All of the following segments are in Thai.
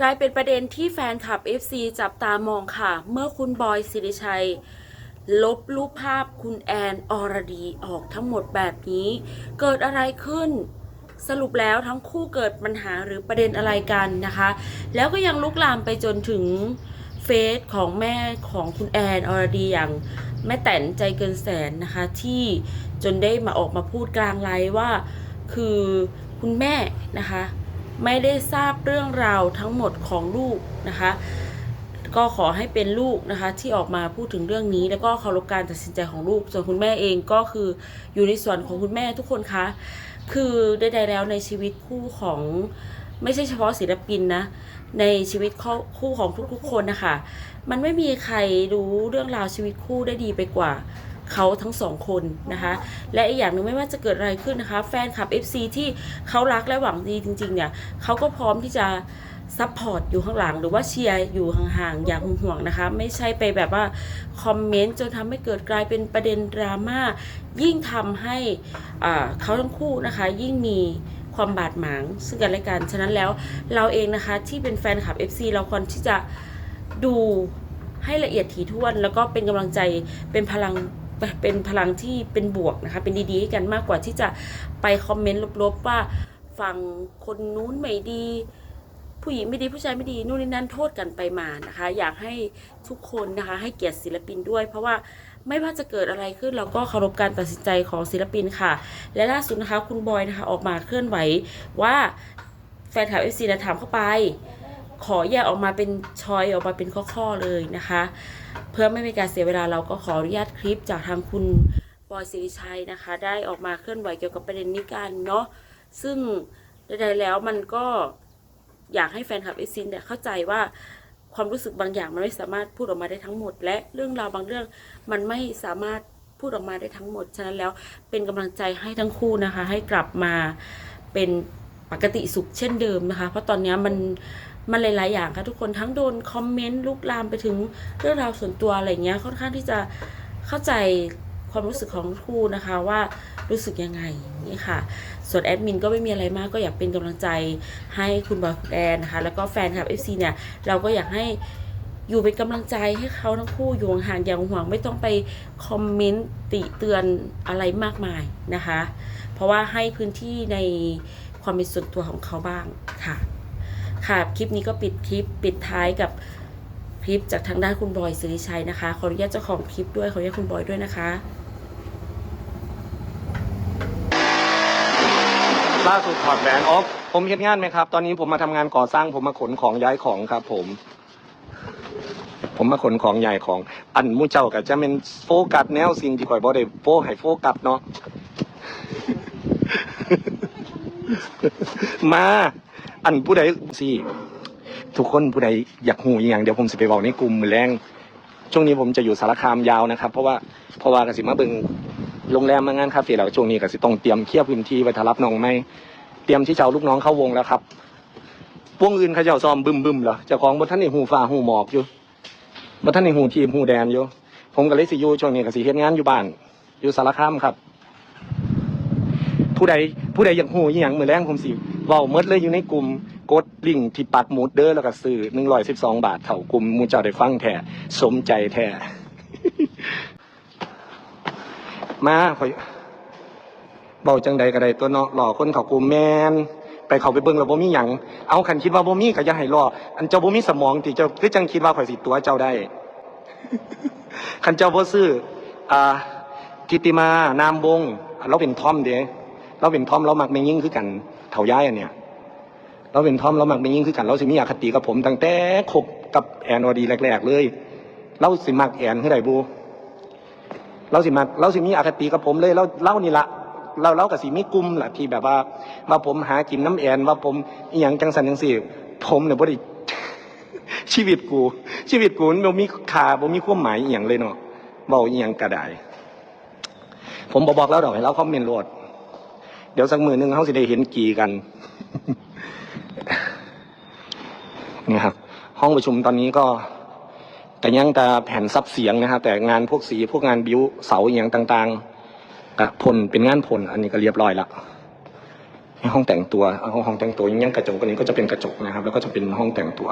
กลายเป็นประเด็นที่แฟนคลับ FC จับตามองค่ะ เมื่อคุณบอยสิริชัย ลบรูปภาพคุณแอนอรดีออกทั้งหมดแบบนี้ เกิดอะไรขึ้น สรุปแล้วทั้งคู่เกิดปัญหาหรือประเด็นอะไรกันนะคะ แล้วก็ยังลุกลามไปจนถึงเฟซของแม่ของคุณแอนอรดีอย่างแม่แตนใจเกินแสนนะคะ ที่จนได้มาออกมาพูดกลางไลฟ์ว่า คือคุณแม่นะคะ ไม่ได้ทราบเรื่องราวทั้งหมดของลูกนะคะ ก็ขอให้เป็นลูกนะคะ ที่ออกมาพูดถึงเรื่องนี้ แล้วก็เคารพการตัดสินใจของลูก ส่วนคุณแม่เองก็คืออยู่ในส่วนของคุณแม่ทุกคนคะคือใดๆแล้วในชีวิตคู่ของไม่ใช่เฉพาะศิลปินนะ ในชีวิตคู่ของทุกๆคนนะคะ มันไม่มีใครรู้เรื่องราวชีวิตคู่ได้ดีไปกว่า เขาทั้งสองคนนะคะ และอีกอย่างหนึ่งไม่ว่าจะเกิดอะไรขึ้นนะคะ แฟนคลับ FC ที่เขารักและหวังดีจริง ๆ เนี่ยเขาก็พร้อมที่จะซัพพอร์ตอยู่ข้างหลังหรือว่าเชียร์อยู่ห่างๆ อย่างห่วงๆนะคะ ไม่ใช่ไปแบบว่า คอมเมนต์จนทำให้เกิดกลายเป็นประเด็นดราม่ายิ่งทำให้เขาทั้งคู่นะคะ ยิ่งมีความบาดหมางซึ่งกันและกันฉะนั้นแล้วเราเองนะคะที่เป็นแฟนคลับ FC เราควรที่จะดูให้ละเอียดถี่ถ้วน แล้วก็เป็นกำลังใจเป็นพลัง เป็นพลังที่เป็นบวกนะคะเป็นดีๆให้กันมากกว่าที่จะไปคอมเมนต์ลบๆว่าฝั่งคนนู้นไม่ดี ผู้หญิงไม่ดีผู้ชายไม่ดีนู่นนี่นั่นโทษกันไปมานะคะ อยากให้ทุกคนนะคะให้เกียรติศิลปินด้วย เพราะว่าไม่ว่าจะเกิดอะไรขึ้นเราก็เคารพการตัดสินใจของศิลปินค่ะ และล่าสุดนะคะคุณบอยนะคะออกมาเคลื่อนไหวว่าแฟนคลับเอฟซีนะถามเข้าไป ขอแยกออกมาเป็นชอยออกมาเป็นข้อๆเลยนะคะ เพื่อไม่เป็นการเสียเวลาเราก็ขออนุญาตคลิปจากทางคุณบอยสิริชัยนะคะ ได้ออกมาเคลื่อนไหวเกี่ยวกับประเด็นนี้กันเนาะซึ่งใดๆแล้วมันก็อยากให้แฟนคลับเอซินเนี่ยเข้าใจว่าความรู้สึกบางอย่างมันไม่สามารถพูดออกมาได้ทั้งหมด และเรื่องราวบางเรื่องมันไม่สามารถพูดออกมาได้ทั้งหมด ฉะนั้นแล้วเป็นกำลังใจให้ทั้งคู่นะคะ ให้กลับมาเป็นปกติสุขเช่นเดิมนะคะ เพราะตอนนี้มัน มันหลาย ๆ อย่างค่ะทุกคนทั้งโดนคอมเมนต์ลุกลามไปถึงเรื่องราวส่วนตัวอะไรเงี้ยค่อนข้างที่จะเข้าใจความรู้สึกของคู่นะคะว่ารู้สึกยังไงนี่ค่ะ ส่วนแอดมินก็ไม่มีอะไรมากก็อยากเป็นกำลังใจให้คุณบอยคุณแอนนะคะ แล้วก็แฟนคลับ FC เนี่ย เราก็อยากให้อยู่เป็นกำลังใจให้เขาทั้งคู่อยู่ห่างอย่างห่วงไม่ต้องไปคอมเมนต์ติเตือนอะไรมากมายนะคะ เพราะว่าให้พื้นที่ในความเป็นส่วนตัวของเขาบ้างค่ะ ค่ะ คลิปนี้ก็ปิดคลิปปิดท้ายกับคลิปจากทางด้านคุณบอยสิริชัยนะคะ ขออนุญาตเจ้าของคลิปด้วย ขออนุญาตคุณบอยด้วยนะคะ ล่าสุดถอดแหวนออฟผมเฮ็ดงานไหมครับ ตอนนี้ผมมาทำงานก่อสร้างผมมาขนของย้ายของครับ ผม ผมมาขนของใหญ่ของ อันมู่เจ้าก็จะเป็นโฟกัสแนวสิ่งที่ข่อยบ่ได้โฟให้โฟกัสเนาะ มา อันผู้ใดสิทุกคนผู้ใดอยากหูอหย่างเดี๋ยวผมสิไปบอกในกลุ่มมือแรงช่วงนี้ผมจะอยู่สารคามยาวนะครับ เพราะว่าเพราะว่ากสิมาเบิงโรงแรมมางานคาเฟ่แล้วช่วงนี้กสิต้องเตรียมเคลียร์พื้นที่ไว้ถ้ารับน้องไม่เตรียมที่จะเอาลูกน้องเข้าวงแล้วครับพวงอื่นเขาเจ้าซ้อมบึมบึมๆเหรอเจ้าของบนท่านนี่หูฟ้าหูหมอกอยู่บนท่านนี่หูทีมหูแดนอยู่ผมก็เลสิอยู่ช่วงนี้กสิเฮ็ดงานอยู่บ้าน อยู่สารคามครับ ผู้ใดผู้ใดอยากหูอหย่างมือแรงผมสิ เว้าเมดเลยอยู่ในกลุ่มกดลิงก์ที่ปักหมุดเด้อแล้วก็ซื้อหนึ่งร้อยสิบสองบาทเท่ากลุ่มหมูเจ้าได้ฟังแท้สมใจแท้ มาคอยเบาจังใดก็ได้ตัวเนาะหล่อคนเขากลุ่มแมนไปเขาไปเบิ่งแล้วบ่มีหยังเอาคันคิดว่าบ่มีก็อย่าให้รออันเจ้าบ่มีสมองที่เจ้าคือจังคิดว่าข่อยสิตัวเจ้าได้ คันเจ้าบ่ซื้ออ่ากิติมานามวงศ์เราเป็นทอมเด้เราเป็นทอมเรามักไม่ยิ่งคือกัน เฒ่าย้ายอันเนี้ยเราเป็นทอมเรามักไม่ยิ่งคือกันเราสิมีอคติกับผมตั้งแต่คบกับแอนอดีแรก ๆ เลย เราสิมักแอนคือไดบูเราสิมาเราสิมีอคติกับผมเลยเราเล่านี่ละเราเล่ากับสีมีกลุ่มละที่แบบว่าว่าผมหากินน้ำแอนว่าผมอหย่างจังสันจังสี่ ผมเนี่ยบ่ได้ชีวิตกู ชีวิตกูมันมีค่าบ่มีความหมายอหย่างเลยเนาะเบาอหย่างกระไดผมบอบอกแล้วดอกให้เราคอมเมนต์โหลด เดี๋ยวสักมือหนึงเขาสิได้เห็นกี่กัน นี่ครับ ห้องประชุมตอนนี้ก็ แต่ยังแต่แผ่นซับเสียงนะครับ แต่งานพวกสีพวกงานบิวเสาอย่างต่างๆกับผลเป็นงานผลอันนี้ก็เรียบร้อยละห้องแต่งตัวห้องห้องแต่งตัวยังกระจกอันนี้ก็จะเป็นกระจกนะครับ แล้วก็จะเป็นห้องแต่งตัว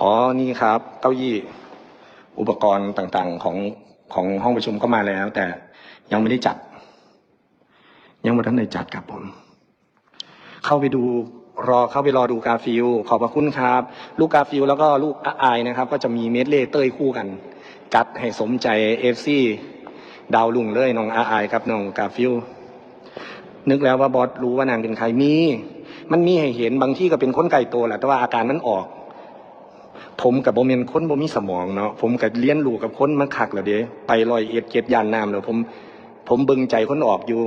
อ๋อ นี่ครับ เก้าอี้ อุปกรณ์ต่างๆ ของ ของห้องประชุมก็มาแล้ว แต่ยังไม่ได้จัด ยังไม่ทันได้จัดครับผม เข้าไปดูรอเข้าไปรอดูกาฟิลขอบพระคุณครับ ลูกกาฟิลแล้วก็ลูกอาอายนะครับ ก็จะมีเมดเล่เต้ยคู่กัน จัดให้สมใจเอฟซีดาวลุงเลยน้องอาอายครับน้องกาฟิลนึกแล้วว่าบอสรู้ว่านางเป็นใครมี มันมีให้เห็นบางที่ก็เป็นคนไก่โตแหละแต่ว่าอาการมันออก ผมกับโบเมนคนโบมีสมองเนาะผมกับเลี้ยนลูกกับคนมาคักแล้วเด้ไปลอยเอ็ดเจ็ดยานน้ำแล้วผมผมบึงใจคนออกอยู่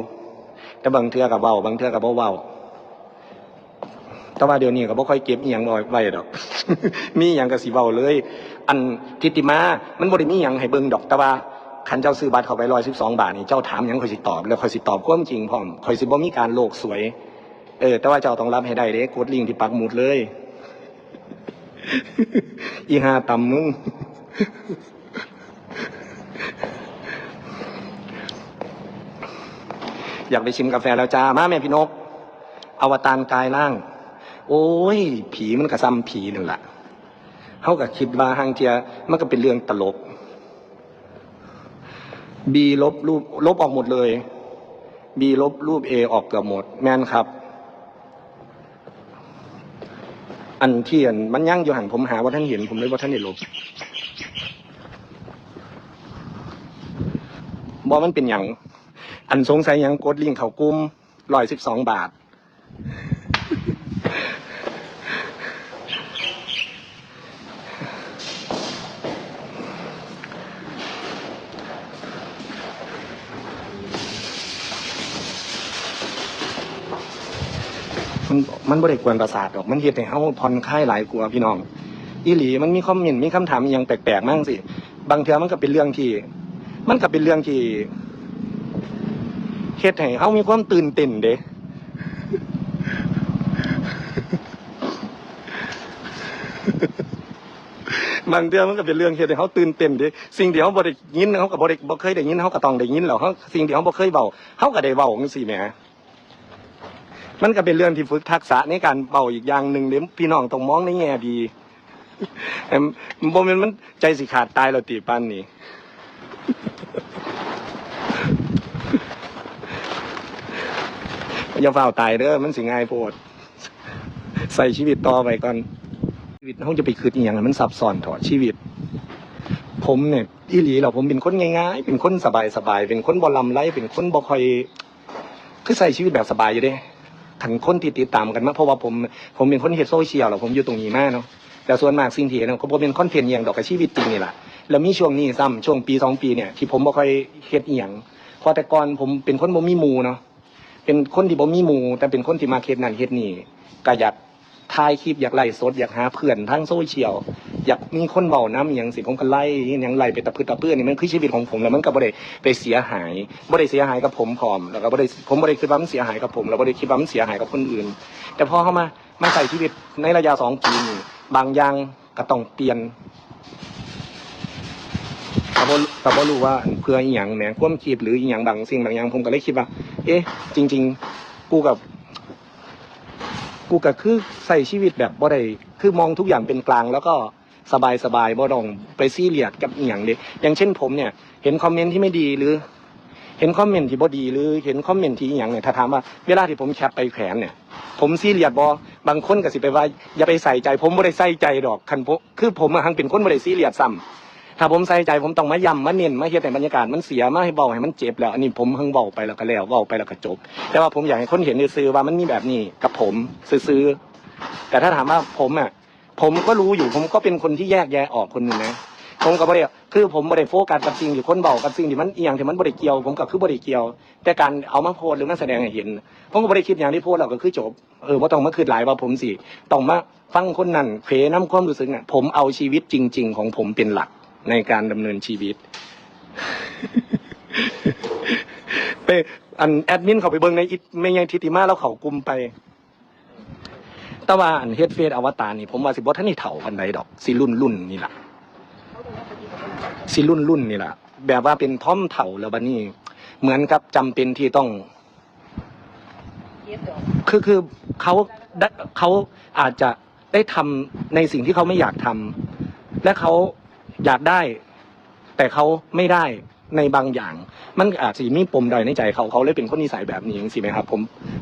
แต่บางเทือกับเบาบางเทือกับเบาเบาแต่ว่าเดี๋ยวนี้ก็บ่ค่อยเก็บอหย่างไว้ดอก มีอย่างกับสีเบาเลย อันทิติมามันบ่ได้มีอย่างให้เบิ่งดอกแต่ว่าคันเจ้าซื้อบัตรเข้าไปร้อยสิบสองบาทนี่เจ้าถามหยังข่อยสิตอบ แล้วข่อยสิตอบความจริงพร้อมข่อยสิบ่มีการโลกสวย เออ แต่ว่าเจ้าต้องรับให้ได้เด้กดลิงก์ที่ปักหมุดเลย อีหาตำมึง อยากไปชิมกาแฟแล้วจ้า มาแม่พี่นก อวตารกายร่าง โอ้ย ผีมันกระซ้ำผีนั่นแหละเขาก็คิดว่าหางเทียมันก็เป็นเรื่องตลก บีลบรูปลบออกหมดเลยบีลบรูปเอออกเกือบหมด แม่นครับ อันเทียนมันยั่งอยู่หันผมหาว่าท่านเห็นผมเลยว่าท่านเห็นลบบอมันเป็นอย่าง อันสงสัยอยังกดลิงเขากุ้มร้อยสิบสองบาท มันมันบ่ได้กวนประสาทหรอกมันเฮ็ดให้เฮาผ่อนคลายหลายกว่าพี่น้อง อีหลีมันมีคอมเมนต์มีคำถามอหยังแปลกๆมั่งสิ บางเทื่อมันก็เป็นเรื่องที่ มันก็เป็นเรื่องที่เฮ็ดให้เฮามีความตื่นเต้นเด้ บางเทื่อมันก็เป็นเรื่องเฮ็ดให้เฮาตื่นเต้นเด้สิ่งที่เฮาบ่ได้ยินเฮาก็บ่ได้บ่เคยได้ยินเฮาก็ต้องได้ยินแล้วเฮาสิ่งที่เฮาบ่เคยเว้าเฮาก็ได้เว้าจังซี่แหม มันก็เป็นเรื่องที่ฝึกทักษะในการเป่าอีกอย่างหนึ่งเดี๋ยวพี่น้องต้องมองในแง่ดีแอมโมเมนมันใจสิขาดตายเราตีปันนี่อย่าเฝ้าตายเด้อมันสิง่ายโพด ใส่ชีวิตต่อไปก่อนชีวิตเขาจะไปคืดอหย่างมันซับซ้อนถอะชีวิต ผมเนี่ยอีหลีเราผมเป็นคนง่ายๆ เป็นคนสบายๆเป็นคนบ่ลำไรเป็นคนบ่ค่อย คือใส่ชีวิตแบบสบายอยู่เด้ ขันคนที่ติดตามกันมากเพราะว่าผมผมเป็นคนเฮ็ดโซเชียลหรอผมอยู่ตรงนี้มากเนาะแต่ส่วนมากสิ่งที่เห็นก็ผมเป็นคอนเทนต์อย่างดอกกับชีวิตจริงนี่แหละแล้วมีช่วงนี้ซ้ำช่วงปีสองปีเนี่ยที่ผมบ่ค่อยเฮ็ดอหย่างเพอแต่ก่อนผมเป็นคนบ่มีมูเนาะเป็นคนที่บ่มีมูแต่เป็นคนที่มาเฮ็ดนั่นเฮ็ดนี่ก็อยากถ่ายคลิปอยากไล่สดอยากหาเพื่อนทางโซเชียล อยากมีคนเบาน้ำอหย่างสิผมก็ไล่อหย่างไล่ไปตะพื้ตะเพื่อนนี่มันคือชีวิตของผมแล้วมันก็บ่ได้ไปเสียหายบ่ได้เสียหายกับผมพร้อมแล้วก็บ่ได้ผมบ่ได้คิดว่ามันเสียหายกับผมแล้วบ่ได้คิดว่ามันเสียหายกับคนอื่น แต่พอเข้ามามาใส่ชีวิตในระยะสองปีนี่บางอย่างก็ต้องเปลี่ยนแต่บ่แต่บ่รู้ว่าเพื่ออีหยังแหมความคิดหรืออีหยังบางสิ่งบางอย่างผมก็เลยคิดว่า เอ๊ะ จริง ๆ กูกับกูก็คือใส่ชีวิตแบบบ่ได้คือมองทุกอย่างเป็นกลางแล้วก็ สบายสบายบ่ต้องไปซีเรียสกับเอียงเลยอย่างเช่นผมเนี่ย เห็นคอมเมนต์ที่ไม่ดีหรือ เห็นคอมเมนต์ที่บ่ดีหรือเห็นคอมเมนต์ที่อหย่างเนี่ยถ้าถามว่าเวลาที่ผมแคปไปแขวนเนี่ย ผมซีเรียสบ่บางคนก็สิไปว่าอย่าไปใส่ใจ ผมบ่ได้ใส่ใจดอกคันผมคือผมอะหังเป็นคนบ่ได้ซีเรียสซ้ำถ้าผมใส่ใจผมต้องมาย้ำมาเน้นมาเฮ็ดให้บรรยากาศมันเสียมาให้เบาให้มันเจ็บแล้วอันนี้ผมเพิ่งเบาไปแล้วก็แล้วเบาไปแล้วก็จบ แต่ว่าผมอยากให้คนเห็นซื่อๆว่ามันมีแบบนี้กับผมซื่อๆแต่ถ้าถามว่าผมอะ ผมก็รู้อยู่ผมก็เป็นคนที่แยกแยะออกคนหนึ่งนะผมก็บ่ได้คือผมบ่ได้โฟกัสกับสิ่งที่คนเบากับสิ่งที่มันอีหยังที่มันบ่ได้เกี่ยว ผมก็คือบ่ได้เกี่ยว แต่การเอามาโพสหรือมาแสดงให้เห็นผมก็บ่ได้คิดอย่างที่โพสต์แล้วก็คือจบเออบ่ต้องมาคิดหลายว่าผมสิต้องมาฟังคนนั้นเพน้ำความรู้สึกน่ะผมเอาชีวิตจริง ๆ ของผมเป็นหลักในการดำเนินชีวิตไปอันแอดมินเขาไปเบิ่งในอิไม่ยังทิติมาแล้วเขากลุ่มไป แต่ว่าอันเฮ็ดเฟซอวตารนี่ผมว่าสิบ่ทันได้เฒ่าปานใดดอกสิรุ่นรุ่นนี่ล่ะสิรุ่นรุ่นนี่ล่ะแบบว่าเป็นท่อมเถ่าแล้วบัดนี้ เหมือนกับจำเป็นที่ต้อง คือคือเขาได้เขาอาจจะได้ทำในสิ่งที่เขาไม่อยากทำและเขาอยากได้ แต่เขาไม่ได้ในบางอย่าง มันอาจจะมีปมใดในใจเขาเขาเลยเป็นคนนิสัยแบบนี้จริงๆไหมครับ ผม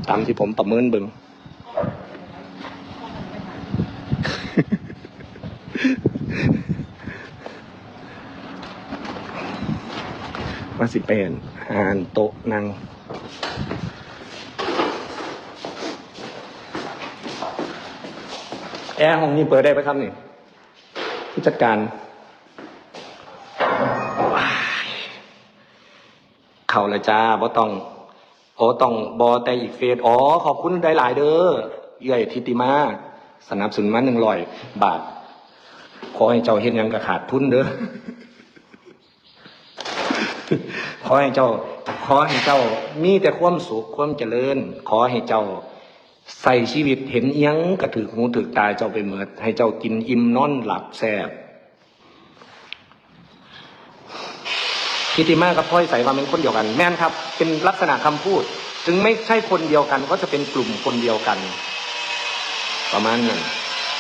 ตามที่ผมประเมินเบึง มาสิเป็นหานโต๊ะนั่งแอร์ห้องนี้เปิดได้ไหมครับนี่ผู้จัดการเข้าละจ้าบ่ต้องโอ้ต้องบอแต่อีกเฟสอ๋อ ขอบคุณได้หลายเด้อเยื่อยทิติมา สนับสนุนมาหนึ่งร้อยบาท ขอให้เจ้าเห็นยังกระขาดทุนเด้อ ขอให้เจ้า ขอให้เจ้ามีแต่ความสุขความเจริญ ขอให้เจ้าใส่ชีวิตเห็นอิหยังกระถือหูถือตาเจ้าไปเหมือดให้เจ้ากินอิ่มนอนหลับแซ่บคิติมากับพ่อยใส่ว่าเป็นคนเดียวกัน แม่นครับ เป็นลักษณะคำพูด ถึงไม่ใช่คนเดียวกันก็จะเป็นกลุ่มคนเดียวกัน ประมาณนั้น